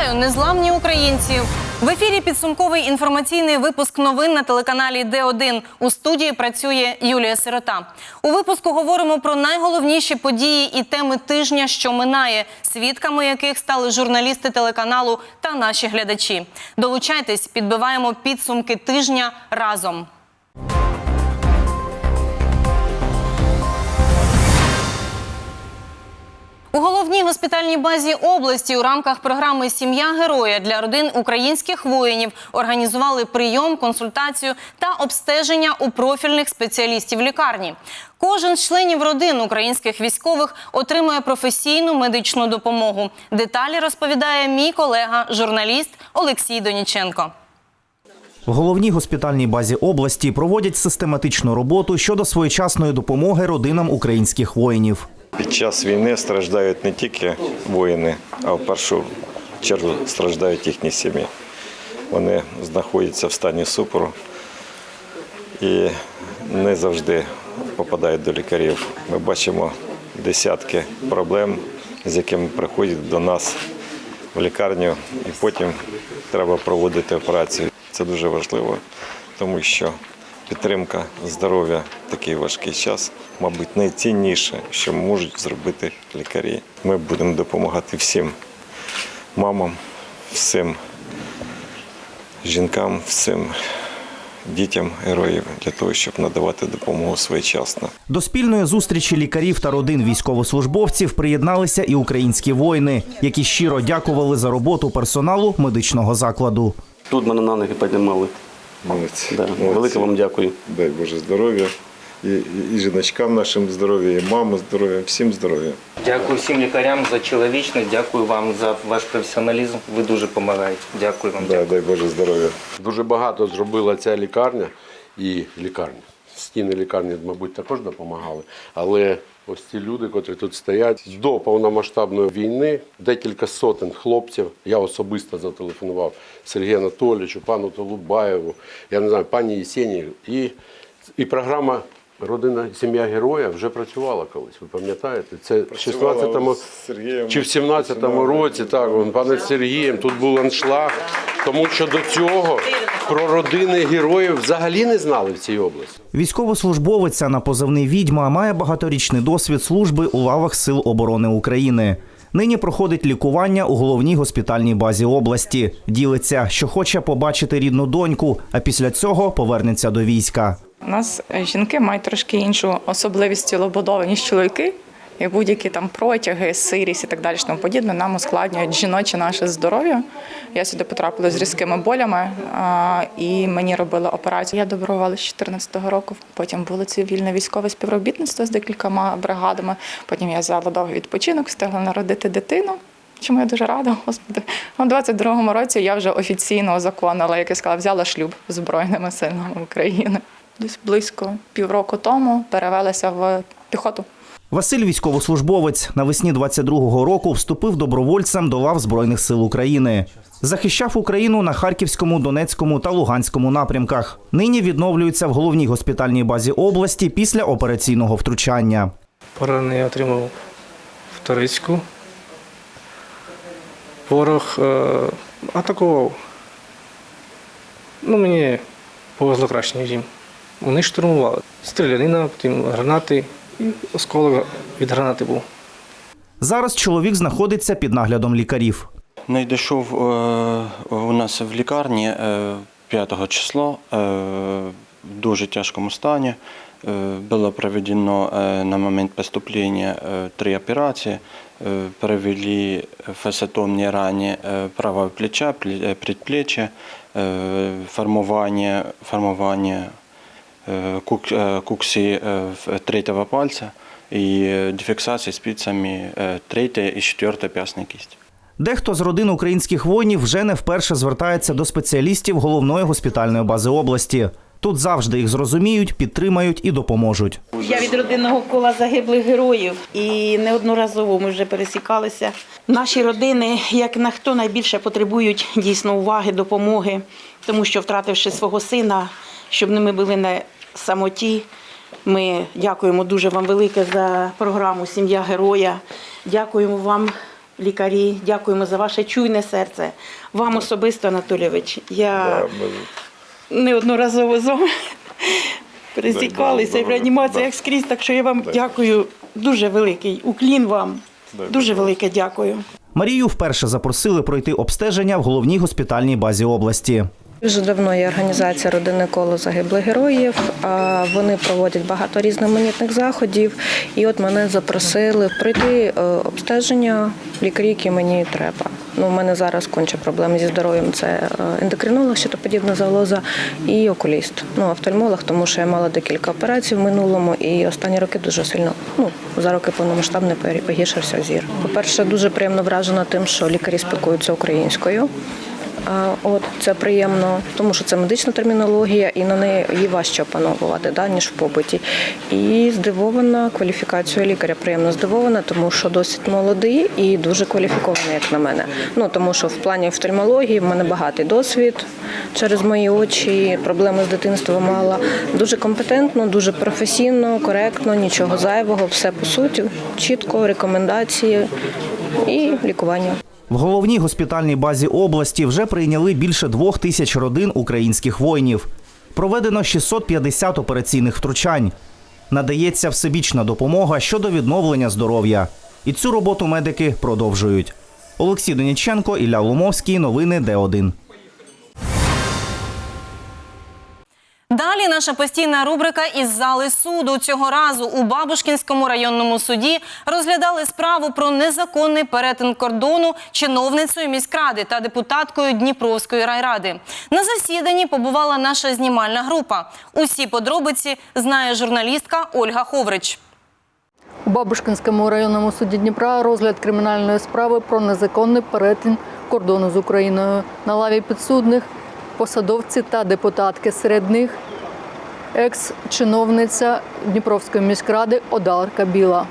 Вітаю, незламні українці! В ефірі підсумковий інформаційний випуск новин на телеканалі Д1. У студії працює Юлія Сирота. У випуску говоримо про найголовніші події і теми тижня, що минає, свідками яких стали журналісти телеканалу та наші глядачі. Долучайтесь, підбиваємо підсумки тижня разом. У головній госпітальній базі області у рамках програми Сім'я героя для родин українських воїнів організували прийом, консультацію та обстеження у профільних спеціалістів лікарні. Кожен з членів родин українських військових отримує професійну медичну допомогу. Деталі розповідає мій колега, журналіст Олексій Доніченко. В головній госпітальній базі області проводять систематичну роботу щодо своєчасної допомоги родинам українських воїнів. Під час війни страждають не тільки воїни, а в першу чергу страждають їхні сім'ї. Вони знаходяться в стані супору і не завжди попадають до лікарів. Ми бачимо десятки проблем, з якими приходять до нас в лікарню, і потім треба проводити операцію. Це дуже важливо, тому що підтримка здоров'я в такий важкий час, мабуть, найцінніше, що можуть зробити лікарі. Ми будемо допомагати всім мамам, всім жінкам, всім дітям героїв для того, щоб надавати допомогу своєчасно. До спільної зустрічі лікарів та родин військовослужбовців приєдналися і українські воїни, які щиро дякували за роботу персоналу медичного закладу. Тут мене на ноги піднімали. Молодці. Да. Велике вам дякую. Дай Боже здоров'я. І, і, і жіночкам нашим здоров'я, і мамам здоров'я, всім здоров'я. Дякую всім лікарям за чоловічність, дякую вам за ваш професіоналізм. Ви дуже допомагаєте. Дякую вам. Да, дай Боже здоров'я. Дуже багато зробила ця лікарня і лікарня. Стіни лікарні, мабуть, також допомагали. Але ось ці люди, котрі тут стоять, до повномасштабної війни декілька сотень хлопців. Я особисто зателефонував Сергію Анатолійовичу, пану Толубаєву, я не знаю, пані Єсені. І, і програма Родина сім'я героя вже працювала колись. Ви пам'ятаєте? Це в Працювала 16-му Сергієм чи в 17-му році, так, пане Сергієм, тут був аншлаг. Тому що до цього про родини героїв взагалі не знали в цій області. Військовослужбовиця на позивний відьма має багаторічний досвід служби у лавах Сил оборони України. Нині проходить лікування у головній госпітальній базі області. Ділиться, що хоче побачити рідну доньку, а після цього повернеться до війська. У нас жінки мають трошки іншу особливість тілобудови, ніж чоловіки. І будь-які там протяги, сирість і так далі, тому подібне, нам ускладнюють жіноче наше здоров'я. Я сюди потрапила з різкими болями, а, і мені робили операцію. Я доброволила з 14-го року. Потім було цивільне військове співробітництво з декількома бригадами. Потім я взяла довгий відпочинок, встигла народити дитину. Чому я дуже рада, господи. У 22-му році я вже офіційно озаконила, як я сказала, взяла шлюб Збройними силами України. Десь близько півроку тому перевелася в піхоту. Василь військовослужбовець навесні 22-го року вступив добровольцем до лав Збройних сил України. Захищав Україну на Харківському, Донецькому та Луганському напрямках. Нині відновлюється в головній госпітальній базі області після операційного втручання. Поранення отримав в Торицьку. Ворог е, атакував. Ну, мені повезло краще, ніж їм. Вони штурмували. Стрілянина, потім гранати і осколок від гранати був. Зараз чоловік знаходиться під наглядом лікарів. Найдійшов е, у нас в лікарні е, 5 число е, в дуже тяжкому стані. Е, Було проведено е, на момент поступлення е, три операції. Е, Провели фасетомні рані е, правого плеча, пле- е, предплечья, е, формування, формування е, е, кукси е, в- третього пальця і е, дефіксація спицями е, третьої і четвертої п'ясної кисті. Дехто з родин українських воїнів вже не вперше звертається до спеціалістів головної госпітальної бази області. Тут завжди їх зрозуміють, підтримають і допоможуть. Я від родинного кола загиблих героїв і неодноразово ми вже пересікалися. Наші родини, як на хто найбільше потребують дійсно уваги, допомоги, тому що втративши свого сина, щоб не ми були на самоті. Ми дякуємо дуже вам велике за програму Сім'я героя. Дякуємо вам лікарі, дякуємо за ваше чуйне серце. Вам особисто, Анатолійович. Я Да, ми- неодноразово з вами пересікалися і в реанімаціях да. скрізь, так що я вам дякую. Дуже великий уклін вам. Дай Дуже велике дякую. Марію вперше запросили пройти обстеження в головній госпітальній базі області. Дуже давно є організація родинне коло загиблих героїв. Вони проводять багато різноманітних заходів. І от мене запросили пройти е, обстеження лікарі, які мені треба. Ну, у мене зараз конче проблеми зі здоров'ям. Це е, ендокринолог, щитоподібна залоза і окуліст. Ну, офтальмолог, тому що я мала декілька операцій в минулому, і останні роки дуже сильно, ну за роки повномасштабно погіршився зір. По-перше, дуже приємно вражена тим, що лікарі спілкуються українською. От це приємно, тому що це медична термінологія, і на неї її важче опановувати, да, ніж в побуті. І здивована кваліфікацією лікаря. Приємно здивована, тому що досить молодий і дуже кваліфікований, як на мене. Ну тому що в плані офтальмології в мене багатий досвід через мої очі, проблеми з дитинства мала. Дуже компетентно, дуже професійно, коректно, нічого зайвого, все по суті, чітко, рекомендації і лікування. В головній госпітальній базі області вже прийняли більше двох тисяч родин українських воїнів. Проведено 650 операційних втручань. Надається всебічна допомога щодо відновлення здоров'я. І цю роботу медики продовжують. Олексій Доніченко, Ілля Ломовський. Новини Д1. Далі наша постійна рубрика із зали суду. Цього разу у Бабушкінському районному суді розглядали справу про незаконний перетин кордону чиновницею міськради та депутаткою Дніпровської райради. На засіданні побувала наша знімальна група. Усі подробиці знає журналістка Ольга Ховрич. У Бабушкинському районному суді Дніпра розгляд кримінальної справи про незаконний перетин кордону з Україною. На лаві підсудних посадовці та депутатки. Серед них екс-чиновниця Дніпровської міськради Одарка Біла.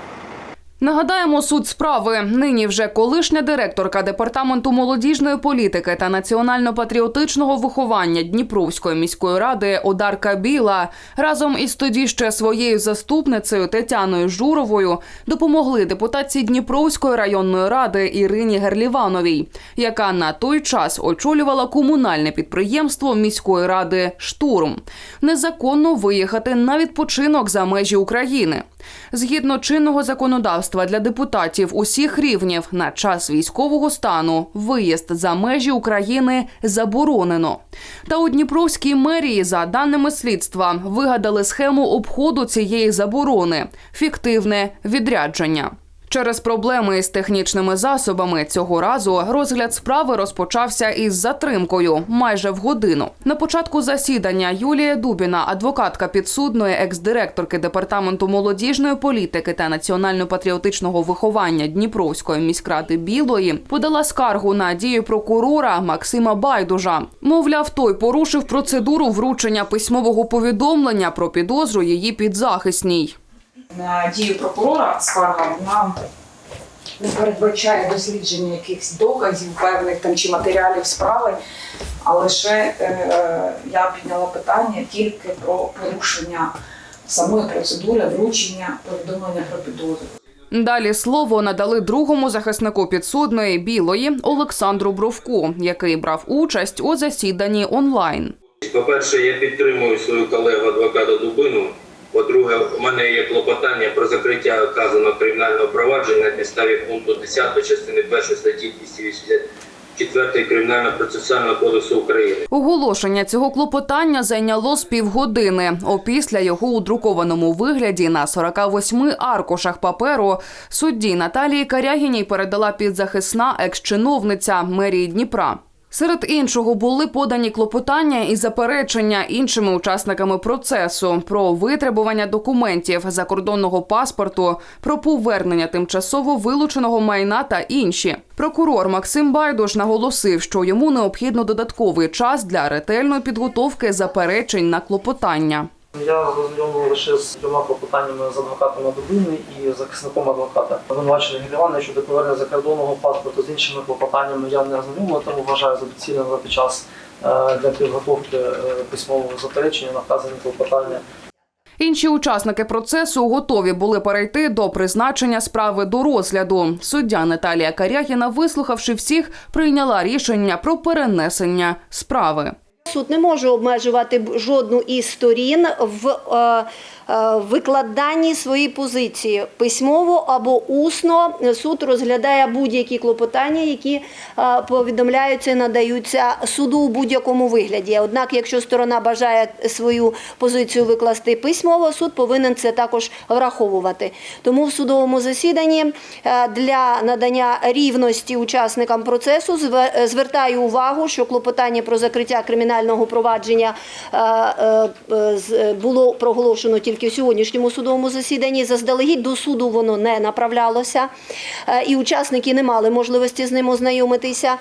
Нагадаємо суть справи. Нині вже колишня директорка департаменту молодіжної політики та національно-патріотичного виховання Дніпровської міської ради Одарка Біла разом із тоді ще своєю заступницею Тетяною Журовою допомогли депутатці Дніпровської районної ради Ірині Герлівановій, яка на той час очолювала комунальне підприємство міської ради Штурм, незаконно виїхати на відпочинок за межі України. Згідно чинного законодавства для депутатів усіх рівнів на час військового стану виїзд за межі України заборонено. Та у Дніпровській мерії, за даними слідства, вигадали схему обходу цієї заборони фіктивне відрядження. Через проблеми із технічними засобами цього разу розгляд справи розпочався із затримкою майже в годину. На початку засідання Юлія Дубіна, адвокатка підсудної, екс-директорки департаменту молодіжної політики та національно-патріотичного виховання Дніпровської міськради Білої, подала скаргу на дію прокурора Максима Байдужа. Мовляв, той порушив процедуру вручення письмового повідомлення про підозру її підзахисній. На дію прокурора скарга вона не передбачає дослідження якихось доказів певних там чи матеріалів справи, а лише е, я підняла питання тільки про порушення самої процедури вручення повідомлення про підозру. Далі слово надали другому захиснику підсудної білої Олександру Бровку, який брав участь у засіданні онлайн. По-перше, я підтримую свою колегу адвоката Дубину. По-друге, у мене є клопотання про закриття вказаного кримінального провадження на підставі пункту 10 частини 1 статті 284 Кримінального процесуального кодексу України. Оголошення цього клопотання зайняло з півгодини. Опісля його у друкованому вигляді на 48 аркушах паперу судді Наталії Карягіній передала підзахисна екс-чиновниця мерії Дніпра. Серед іншого були подані клопотання і заперечення іншими учасниками процесу про витребування документів закордонного паспорту, про повернення тимчасово вилученого майна та інші. Прокурор Максим Байдуш наголосив, що йому необхідно додатковий час для ретельної підготовки заперечень на клопотання. Я розглянув лише з двома клопотаннями з адвокатом Дубини і захисником адвоката. Обвинувачення Гілівана щодо повернення закордонного паспорту з іншими клопотаннями я не розглянув, тому вважаю за доцільно надати час е, для підготовки е, письмового заперечення на вказані клопотання. Інші учасники процесу готові були перейти до призначення справи до розгляду. Суддя Наталія Карягіна, вислухавши всіх, прийняла рішення про перенесення справи. Суд не може обмежувати жодну із сторін в е, е, викладанні своєї позиції письмово або усно. Суд розглядає будь-які клопотання, які е, повідомляються і надаються суду у будь-якому вигляді. Однак, якщо сторона бажає свою позицію викласти письмово, суд повинен це також враховувати. Тому в судовому засіданні для надання рівності учасникам процесу зве- звертаю увагу, що клопотання про закриття кримінального провадження е, е, е, було проголошено тільки в сьогоднішньому судовому засіданні. Заздалегідь до суду воно не направлялося, і учасники не мали можливості з ним ознайомитися.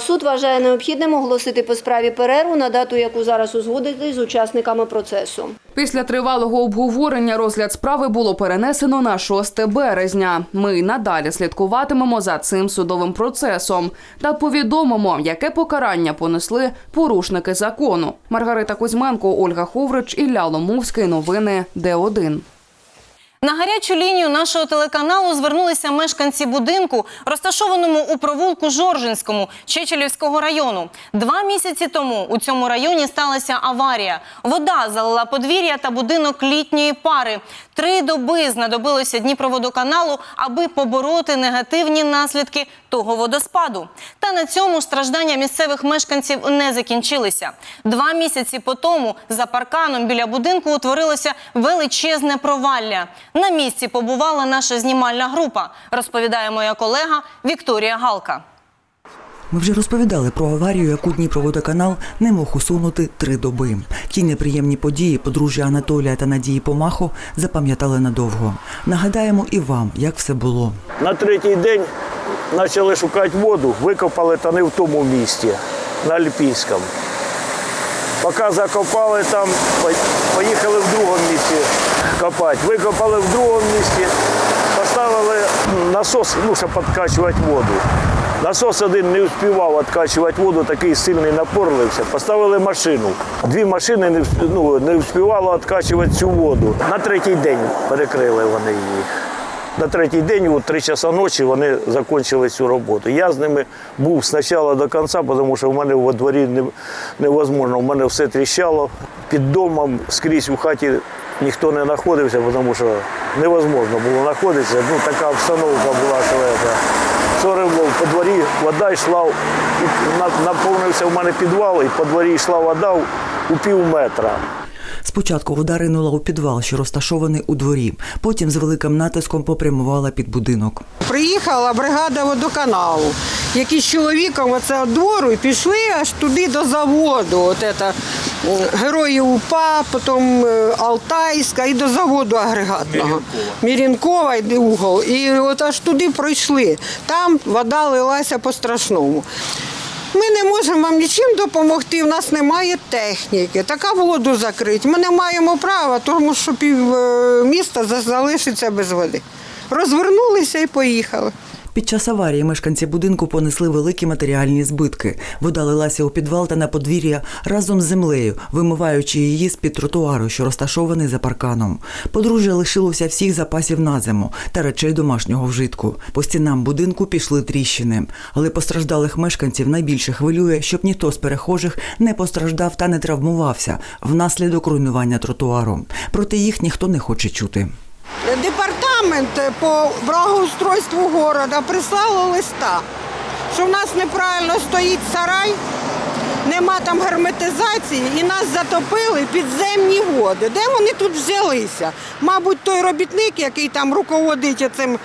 Суд вважає необхідним оголосити по справі перерву на дату, яку зараз узгодити з учасниками процесу. Після тривалого обговорення розгляд справи було перенесено на 6 березня. Ми надалі слідкуватимемо за цим судовим процесом та повідомимо, яке покарання понесли порушники закону. Маргарита Кузьменко, Ольга Ховрич, Ілля Ломовський. Новини Д1. На гарячу лінію нашого телеканалу звернулися мешканці будинку, розташованому у провулку Жоржинському Чечелівського району. Два місяці тому у цьому районі сталася аварія. Вода залила подвір'я та будинок літньої пари. Три доби знадобилося Дніпроводоканалу, аби побороти негативні наслідки того водоспаду. Та на цьому страждання місцевих мешканців не закінчилися. Два місяці по тому за парканом біля будинку утворилося величезне провалля. На місці побувала наша знімальна група, розповідає моя колега Вікторія Галка. Ми вже розповідали про аварію, яку Дніпроводоканал не мог усунути три доби. Ті неприємні події подружжя Анатолія та Надії Помахо запам'ятали надовго. Нагадаємо і вам, як все було. На третій день почали шукати воду, викопали та не в тому місці, на Альпійському. Поки закопали там, поїхали в другому місці копати. Викопали в другому місці, поставили насос, ну, щоб підкачувати воду. Насос один не успівав відкачувати воду, такий сильний напор лився. Поставили машину. Дві машини не, ну, не успівало відкачувати цю воду. На третій день перекрили вони її. На третій день, у 3 часа ночі, вони закінчили цю роботу. Я з ними був спочатку до кінця, тому що в мене во дворі не, невозможно. У мене все тріщало. Під домом скрізь у хаті ніхто не знаходився, тому що невозможно було знаходитися. Ну, така обстановка була, що. Вчора по дворі вода йшла, наповнився в мене підвал, і по дворі йшла вода у пів метра. Спочатку вода ринула у підвал, що розташований у дворі. Потім з великим натиском попрямувала під будинок. Приїхала бригада водоканалу, які з чоловіком оце двору і пішли аж туди до заводу. От це, герої УПА, потім е, Алтайська і до заводу агрегатного. Мірінкова йде угол. І от аж туди пройшли. Там вода лилася по-страшному. Ми не можемо вам нічим допомогти, в нас немає техніки. Така воду закрити. Ми не маємо права, тому що пів е, міста за- залишиться без води. Розвернулися і поїхали. Під час аварії мешканці будинку понесли великі матеріальні збитки. Вода лилася у підвал та на подвір'я разом з землею, вимиваючи її з під тротуару, що розташований за парканом. Подружжя лишилося всіх запасів на зиму та речей домашнього вжитку. По стінам будинку пішли тріщини, але постраждалих мешканців найбільше хвилює, щоб ніхто з перехожих не постраждав та не травмувався внаслідок руйнування тротуару. Проте їх ніхто не хоче чути. Департамент по благоустройству міста прислало листа, що в нас неправильно стоїть сарай, нема там герметизації і нас затопили підземні води. Де вони тут взялися? Мабуть, той робітник, який там руководить цим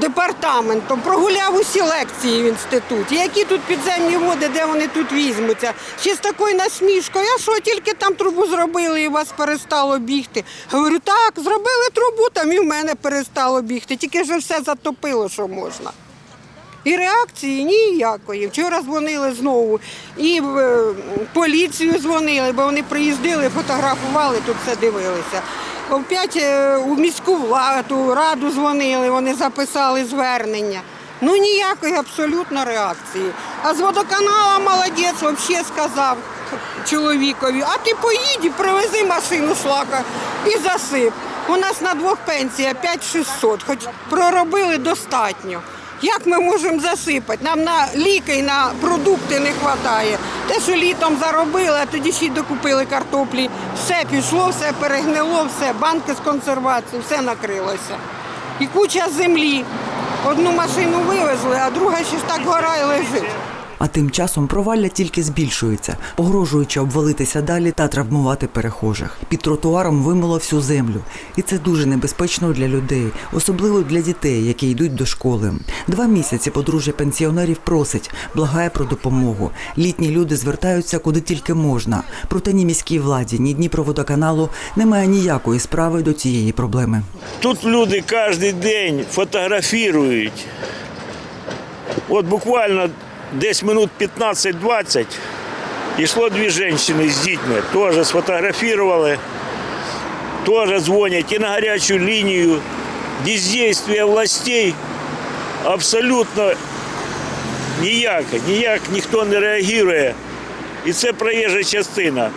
департаментом, прогуляв усі лекції в інституті. Які тут підземні води, де вони тут візьмуться? Ще з такою насмішкою, а що тільки там трубу зробили і у вас перестало бігти. Говорю, так, зробили трубу, там і в мене перестало бігти, тільки ж все затопило, що можна. І реакції ніякої. Вчора дзвонили знову. І в е, поліцію дзвонили, бо вони приїздили, фотографували, тут все дивилися. Опять е, у міську владу, раду дзвонили, вони записали звернення. Ну ніякої абсолютно реакції. А з водоканала молодець взагалі сказав. чоловікові, а ти поїдь привези машину шлака і засип. У нас на двох пенсія 5600, хоч проробили достатньо. Як ми можемо засипати? Нам на ліки і на продукти не вистачає. Те, що літом заробили, а тоді ще й докупили картоплі. Все пішло, все перегнило, все, банки з консервації, все накрилося. І куча землі. Одну машину вивезли, а друга ще ж так гора і лежить. А тим часом провалля тільки збільшується, погрожуючи обвалитися далі та травмувати перехожих. Під тротуаром вимило всю землю, і це дуже небезпечно для людей, особливо для дітей, які йдуть до школи. Два місяці подружжя пенсіонерів просить, благає про допомогу. Літні люди звертаються куди тільки можна. Проте ні міській владі, ні Дніпроводоканалу немає ніякої справи до цієї проблеми. Тут люди кожен день фотографують. От буквально десь минут 15-20 йшло дві жінки з дітьми. Теж сфотографували, теж дзвонять і на гарячу лінію. Бездействие властей абсолютно ніяке, ніяк ніхто не реагує. І це проїжджа частина.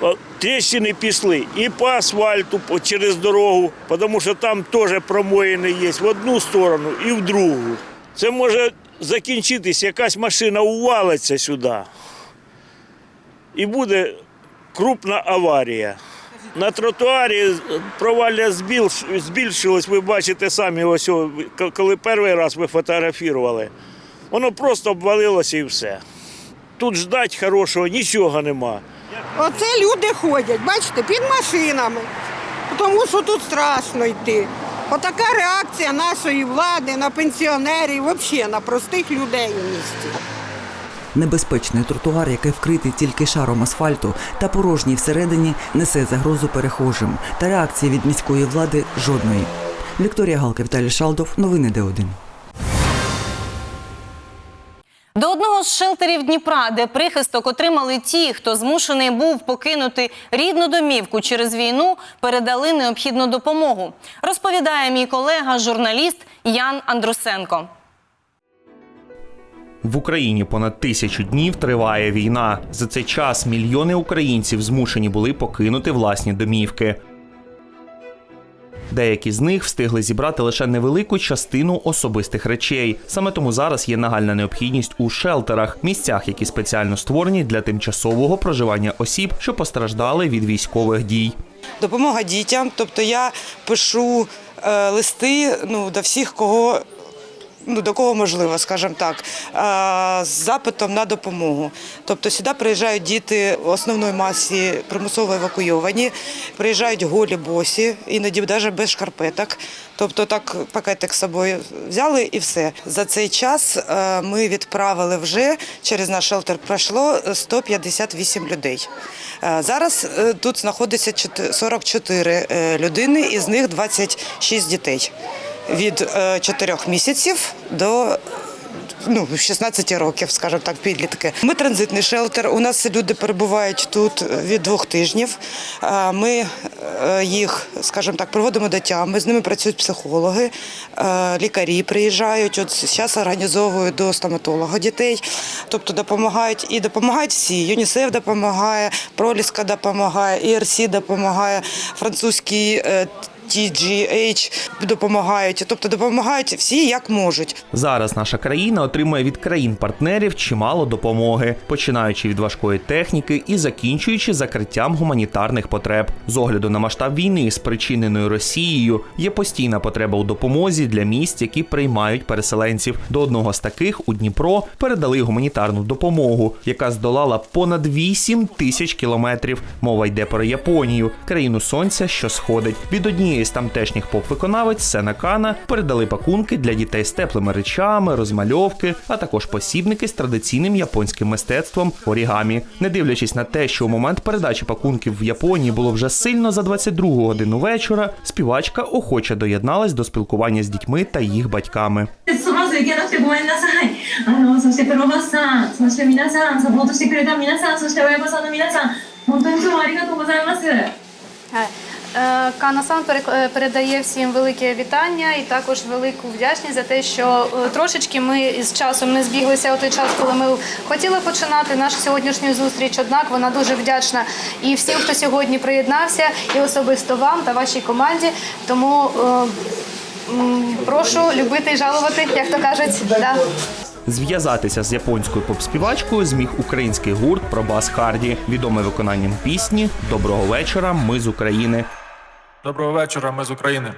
О, Тріщини пішли і по асфальту через дорогу, тому що там теж промоїни є в одну сторону і в другу. Це може закінчитись, якась машина увалиться сюди. І буде крупна аварія. На тротуарі провалля збільш- збільшилось, ви бачите самі, ось коли перший раз ви фотографували. Воно просто обвалилося і все. Тут ждать хорошого нічого нема. Оце люди ходять, бачите, під машинами, тому що тут страшно йти. Отака реакція нашої влади на пенсіонерів, взагалі на простих людей у місті. Небезпечний тротуар, який вкритий тільки шаром асфальту та порожній всередині, несе загрозу перехожим. Та реакції від міської влади жодної. Вікторія Галка, Віталій Шалдов. Новини Д1. З шелтерів Дніпра, де прихисток отримали ті, хто змушений був покинути рідну домівку через війну, передали необхідну допомогу. Розповідає мій колега, журналіст Ян Андрусенко. В Україні понад тисячу днів триває війна. За цей час мільйони українців змушені були покинути власні домівки. Деякі з них встигли зібрати лише невелику частину особистих речей. Саме тому зараз є нагальна необхідність у шелтерах, місцях, які спеціально створені для тимчасового проживання осіб, що постраждали від військових дій. Допомога дітям. Тобто я пишу е, листи ну, до всіх, кого. Ну, до кого можливо, скажімо так, з запитом на допомогу. Тобто сюди приїжджають діти основної масі примусово евакуйовані, приїжджають голі босі, іноді навіть без шкарпеток. Тобто так пакетик з собою взяли і все. За цей час е, ми відправили вже через наш шелтер пройшло 158 людей. Е, Зараз е, тут знаходиться чотир- 44 е, людини, із них 26 дітей від 4 місяців до ну, 16 років, скажімо так, підлітки. Ми транзитний шелтер. У нас люди перебувають тут від двох тижнів. Е, Ми е, їх, скажімо так, проводимо до тями. З ними працюють психологи, е, лікарі приїжджають. От зараз організовують до стоматолога дітей, тобто допомагають і допомагають всі. ЮНІСЕФ допомагає, Проліска допомагає, ІРСі допомагає, французький. TGH допомагають, тобто допомагають всі як можуть. Зараз наша країна отримує від країн-партнерів чимало допомоги, починаючи від важкої техніки і закінчуючи закриттям гуманітарних потреб. З огляду на масштаб війни, спричиненої Росією, є постійна потреба у допомозі для міст, які приймають переселенців. До одного з таких у Дніпро передали гуманітарну допомогу, яка здолала понад 8 тисяч кілометрів. Мова йде про Японію, країну сонця, що сходить. Від однієї з тамтешніх поп-виконавець Сена Кана передали пакунки для дітей з теплими речами, розмальовки, а також посібники з традиційним японським мистецтвом орігамі. Не дивлячись на те, що у момент передачі пакунків в Японії було вже сильно за 22 годину вечора, співачка охоче доєдналась до спілкування з дітьми та їх батьками. Е, Канасан е, передає всім велике вітання і також велику вдячність за те, що е, трошечки ми з часом не збіглися у той час, коли ми хотіли починати нашу сьогоднішню зустріч. Однак вона дуже вдячна і всім, хто сьогодні приєднався, і особисто вам та вашій команді. Тому прошу любити і жалувати, як то кажуть. Да. Зв'язатися з японською поп-співачкою зміг український гурт Пробас Харді, відомий виконанням пісні Доброго вечора, ми з України. Доброго вечора, ми з України.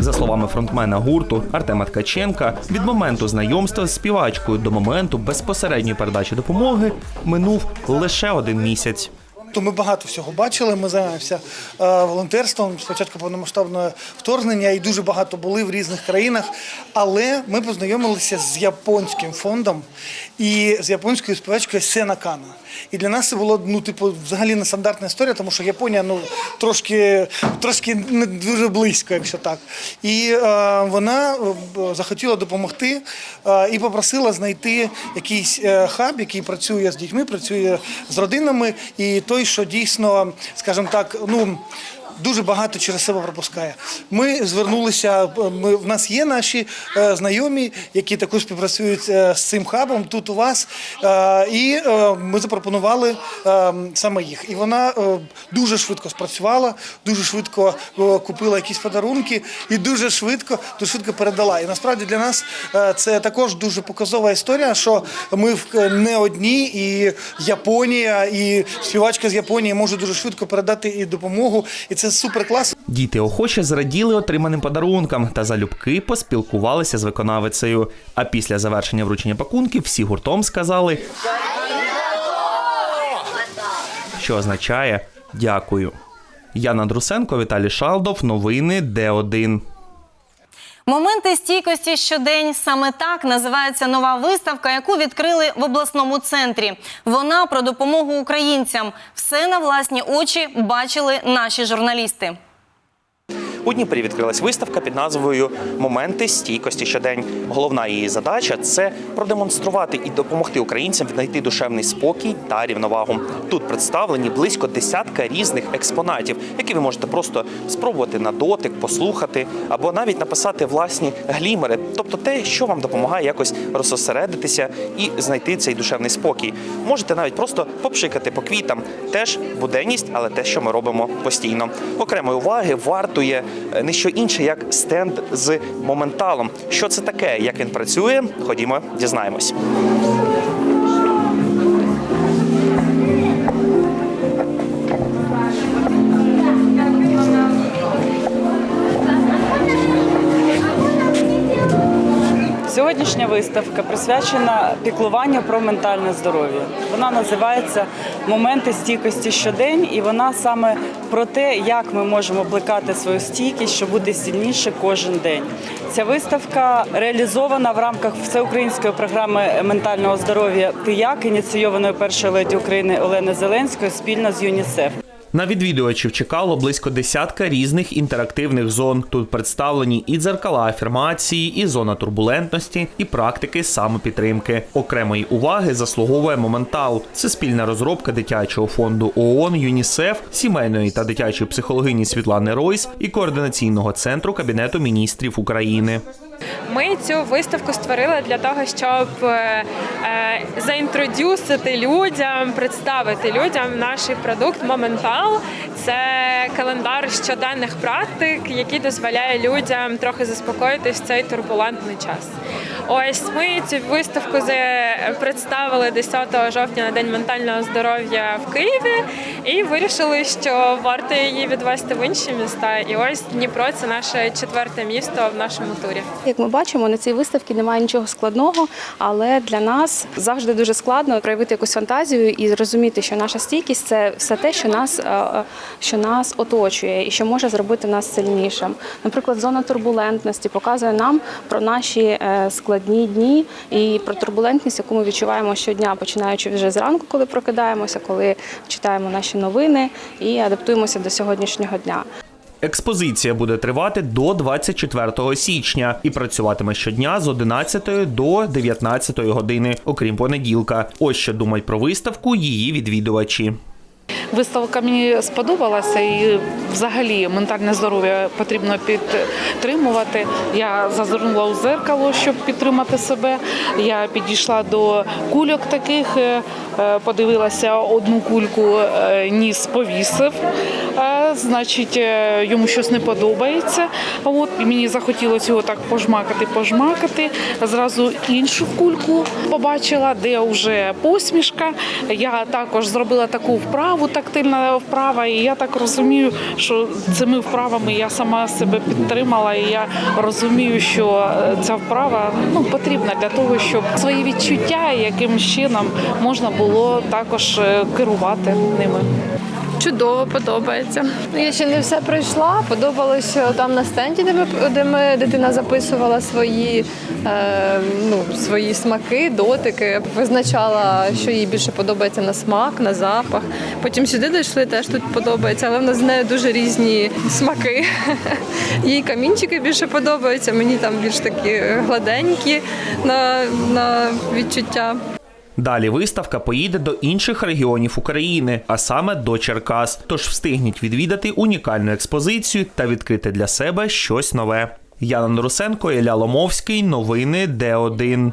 За словами фронтмена гурту Артема Ткаченка, від моменту знайомства з співачкою до моменту безпосередньої передачі допомоги минув лише один місяць. То ми багато всього бачили. Ми займаємося е, волонтерством спочатку повномасштабного вторгнення і дуже багато були в різних країнах. Але ми познайомилися з японським фондом і з японською співачкою Сена Кана. І для нас це було ну, типу, взагалі нестандартна історія, тому що Японія ну трошки, трошки не дуже близько, якщо так. І е, вона е, захотіла допомогти е, і попросила знайти якийсь е, хаб, який працює з дітьми, працює з родинами, і той, що дійсно, скажімо так, ну. Дуже багато через себе пропускає. Ми звернулися. Ми в нас є наші е, знайомі, які також співпрацюють е, з цим хабом тут у вас. Е, і е, ми запропонували е, саме їх. І вона е, дуже швидко спрацювала, дуже швидко е, купила якісь подарунки і дуже швидко, дуже швидко передала. І насправді для нас е, це також дуже показова історія, що ми в- не одні, і Японія, і співачка з Японії може дуже швидко передати і допомогу. І це супер клас. Діти охоче зраділи отриманим подарункам та залюбки поспілкувалися з виконавицею. А після завершення вручення пакунків всі гуртом сказали, що означає дякую. Яна Друсенко, Віталій Шалдов. Новини Д1. Моменти стійкості щодень саме так називається нова виставка, яку відкрили в обласному центрі. Вона про допомогу українцям. Все на власні очі бачили наші журналісти. У Дніпрі відкрилась виставка під назвою Моменти стійкості щодень. Головна її задача це продемонструвати і допомогти українцям віднайти душевний спокій та рівновагу. Тут представлені близько десятка різних експонатів, які ви можете просто спробувати на дотик, послухати або навіть написати власні глімери, тобто те, що вам допомагає якось розсосередитися і знайти цей душевний спокій. Можете навіть просто попшикати по квітам. Теж буденність, але те, що ми робимо постійно. Окремої уваги вартує не що інше, як стенд з моменталом. Що це таке? Як він працює? Ходімо, дізнаємось. Сьогоднішня виставка присвячена піклуванню про ментальне здоров'я. Вона називається Моменти стійкості щодень, і вона саме про те, як ми можемо плекати свою стійкість, щоб бути сильніше кожен день. Ця виставка реалізована в рамках всеукраїнської програми ментального здоров'я «Ти як», ініційованої першою леді України Олени Зеленської спільно з ЮНІСЕФ. На відвідувачів чекало близько десятка різних інтерактивних зон. Тут представлені і дзеркала афірмації, і зона турбулентності, і практики самопідтримки. Окремої уваги заслуговує моментал. Це спільна розробка дитячого фонду ООН, ЮНІСЕФ, сімейної та дитячої психологині Світлани Ройс і координаційного центру Кабінету міністрів України. Ми цю виставку створили для того, щоб е, е, заінтродюсити людям, представити людям наш продукт Моментал. Це календар щоденних практик, який дозволяє людям трохи заспокоїтись в цей турбулентний час. Ось ми цю виставку представили 10 жовтня на День ментального здоров'я в Києві і вирішили, що варто її відвести в інші міста. І ось Дніпро це наше четверте місто в нашому турі. Як ми бачимо, на цій виставці немає нічого складного, але для нас завжди дуже складно проявити якусь фантазію і зрозуміти, що наша стійкість це все те, що нас, е, е, що нас оточує і що може зробити нас сильнішим. Наприклад, зона турбулентності показує нам про наші е, складні дні і про турбулентність, яку ми відчуваємо щодня, починаючи вже зранку, коли прокидаємося, коли читаємо наші новини і адаптуємося до сьогоднішнього дня. Експозиція буде тривати до 24 січня і працюватиме щодня з 11 до 19 години, окрім понеділка. Ось що думають про виставку її відвідувачі. Виставка мені сподобалася і взагалі ментальне здоров'я потрібно підтримувати. Я зазирнула у зеркало, щоб підтримати себе. Я підійшла до кульок таких, е, е, подивилася одну кульку, е, ніс повісив. Значить, е, йому щось не подобається. От і мені захотілося його так пожмакати, пожмакати. Зразу іншу кульку побачила, де вже посмішка. Я також зробила таку вправу, тактильна вправа, і я так розумію, що цими вправами я сама себе підтримала, і я розумію, що е, ця вправа ну, потрібна для того, щоб свої відчуття яким чином можна було також е, керувати ними. Чудово, подобається. Я ще не все пройшла. Подобалось що там на стенді, де ми, де ми дитина записувала свої, е, ну, свої смаки, дотики, визначала, що їй більше подобається на смак, на запах. Потім сюди дійшли, теж тут подобається, але в нас з нею дуже різні смаки. Їй камінчики більше подобаються, мені там більш такі гладенькі на, на відчуття. Далі виставка поїде до інших регіонів України, а саме до Черкас. Тож встигніть відвідати унікальну експозицію та відкрити для себе щось нове. Яна Норусенко, Ілля Ломовський. Новини Д1.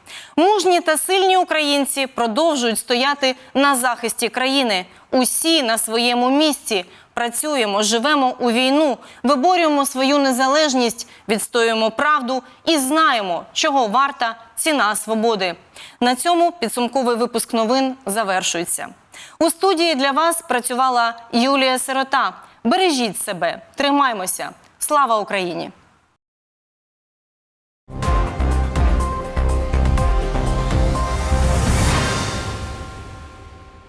Мужні та сильні українці продовжують стояти на захисті країни. Усі на своєму місці. Працюємо, живемо у війну, виборюємо свою незалежність, відстоюємо правду і знаємо, чого варта ціна свободи. На цьому підсумковий випуск новин завершується. У студії для вас працювала Юлія Сирота. Бережіть себе, тримаймося. Слава Україні!